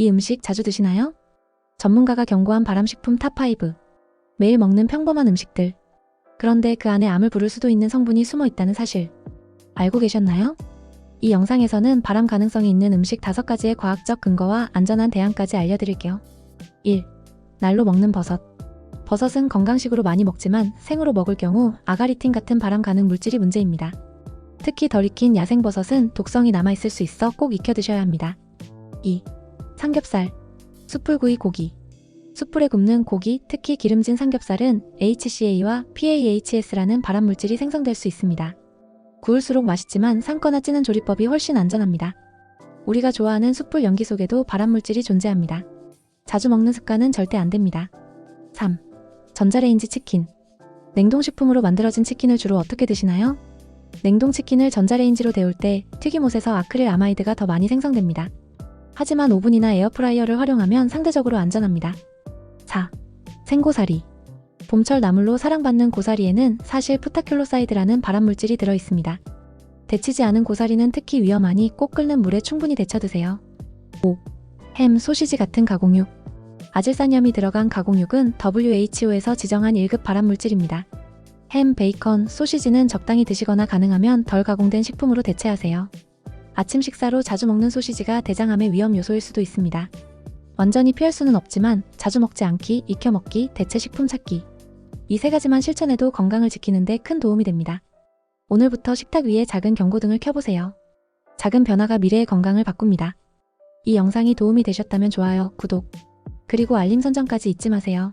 이 음식 자주 드시나요? 전문가가 경고한 발암식품 탑5. 매일 먹는 평범한 음식들. 그런데 그 안에 암을 부를 수도 있는 성분이 숨어 있다는 사실. 알고 계셨나요? 이 영상에서는 발암 가능성이 있는 음식 5가지의 과학적 근거와 안전한 대안까지 알려드릴게요. 1. 날로 먹는 버섯. 버섯은 건강식으로 많이 먹지만 생으로 먹을 경우 아가리틴 같은 발암 가능 물질이 문제입니다. 특히 덜 익힌 야생버섯은 독성이 남아있을 수 있어 꼭 익혀 드셔야 합니다. 2. 삼겹살. 숯불구이 고기. 숯불에 굽는 고기, 특히 기름진 삼겹살은 HCA와 PAHS라는 발암 물질이 생성될 수 있습니다. 구울수록 맛있지만 삶거나 찌는 조리법이 훨씬 안전합니다. 우리가 좋아하는 숯불 연기 속에도 발암 물질이 존재합니다. 자주 먹는 습관은 절대 안 됩니다. 3. 전자레인지 치킨. 냉동식품으로 만들어진 치킨을 주로 어떻게 드시나요? 냉동 치킨을 전자레인지로 데울 때 튀김옷에서 아크릴 아마이드가 더 많이 생성됩니다. 하지만 오븐이나 에어프라이어를 활용하면 상대적으로 안전합니다. 4. 생고사리. 봄철 나물로 사랑받는 고사리에는 사실 푸타큘로사이드라는 발암 물질이 들어 있습니다. 데치지 않은 고사리는 특히 위험하니 꼭 끓는 물에 충분히 데쳐 드세요. 5. 햄, 소시지 같은 가공육. 아질산염이 들어간 가공육은 WHO에서 지정한 1급 발암 물질입니다. 햄, 베이컨, 소시지는 적당히 드시거나 가능하면 덜 가공된 식품으로 대체하세요. 아침 식사로 자주 먹는 소시지가 대장암의 위험 요소일 수도 있습니다. 완전히 피할 수는 없지만 자주 먹지 않기, 익혀 먹기, 대체 식품 찾기. 이 세 가지만 실천해도 건강을 지키는데 큰 도움이 됩니다. 오늘부터 식탁 위에 작은 경고등을 켜보세요. 작은 변화가 미래의 건강을 바꿉니다. 이 영상이 도움이 되셨다면 좋아요, 구독, 그리고 알림 설정까지 잊지 마세요.